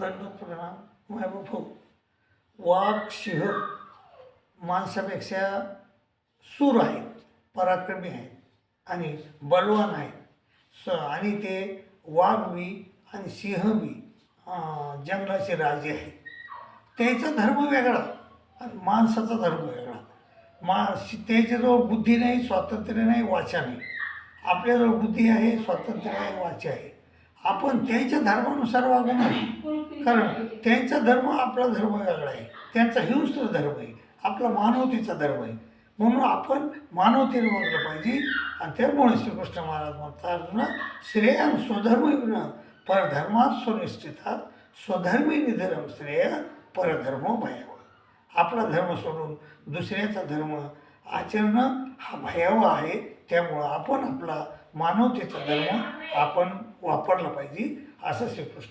दंडोत प्रणाम मायबापू वाघ सिंह माणसापेक्षा सूर आहेत पराक्रमी आहेत आणि बलवान आहेत. स आणि ते वाघ बी आणि सिंह बी जंगलाचे राजे आहेत. त्याचा धर्म वेगळा आणि माणसाचा धर्म वेगळा. मा त्याच्याजवळ बुद्धी नाही स्वातंत्र्य नाही वाचा नाही. आपल्याजवळ बुद्धी आहे स्वातंत्र्य आहे वाचा आहे. आपण त्यांच्या धर्मानुसार वागू नये. कारण त्यांचा धर्म आपला धर्म वेगळा आहे. त्यांचा हिंस्र धर्म आहे. आपला मानवतेचा धर्म आहे. म्हणून आपण मानवतेने वागलं पाहिजे. आणि त्यामुळे श्रीकृष्ण महाराज म्हणतात ना श्रेयान स्वधर्म परधर्मात सुनिश्चितात. स्वधर्मी निधर्म श्रेय परधर्म भयाव आपला धर्म सोडून दुसऱ्याचा धर्म आचरणं हा भयावह आहे. त्यामुळं आपण आपला मानवतेचा धर्म आपण वापरला पाहिजे असं श्रीकृष्ण